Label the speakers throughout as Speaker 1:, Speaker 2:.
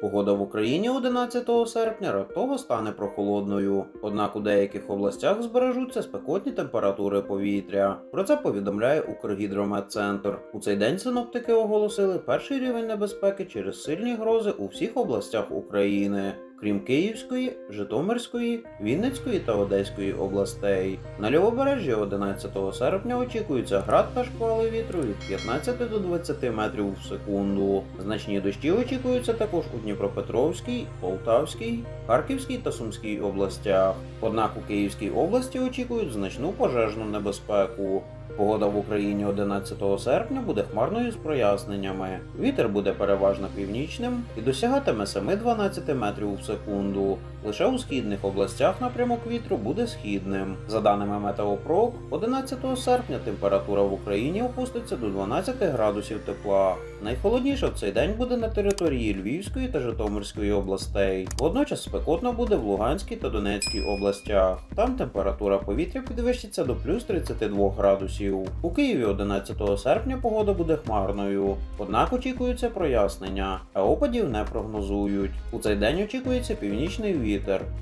Speaker 1: Погода в Україні 11 серпня раптово стане прохолодною, однак у деяких областях збережуться спекотні температури повітря. Про це повідомляє Укргідрометцентр. У цей день синоптики оголосили перший рівень небезпеки через сильні грози у всіх областях України. Крім Київської, Житомирської, Вінницької та Одеської областей. На лівобережжі 11 серпня очікується град та шквали вітру від 15 до 20 метрів в секунду. Значні дощі очікуються також у Дніпропетровській, Полтавській, Харківській та Сумській областях. Однак у Київській області очікують значну пожежну небезпеку. Погода в Україні 11 серпня буде хмарною з проясненнями. Вітер буде переважно північним і досягатиме 7-12 метрів в секунду. Лише у східних областях напрямок вітру буде східним. За даними Метеопрок, 11 серпня температура в Україні опуститься до 12 градусів тепла. Найхолодніше в цей день буде на території Львівської та Житомирської областей. Водночас спекотно буде в Луганській та Донецькій областях. Там температура повітря підвищиться до плюс 32 градусів. У Києві 11 серпня погода буде хмарною, однак очікується прояснення, а опадів не прогнозують. У цей день очікується північний вітер,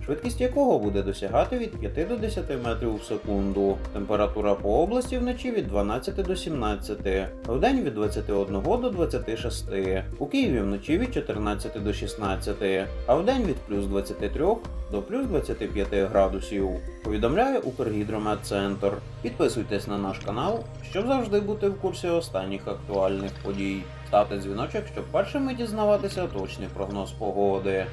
Speaker 1: швидкість якого буде досягати від 5 до 10 метрів в секунду. Температура по області вночі від 12 до 17, а вдень від 21 до 26. У Києві вночі від 14 до 16, а вдень від плюс 23 до плюс 25 градусів. Повідомляє Укргідрометцентр. Підписуйтесь на наш канал, щоб завжди бути в курсі останніх актуальних подій. Ставте дзвіночок, щоб першими дізнаватися точний прогноз погоди.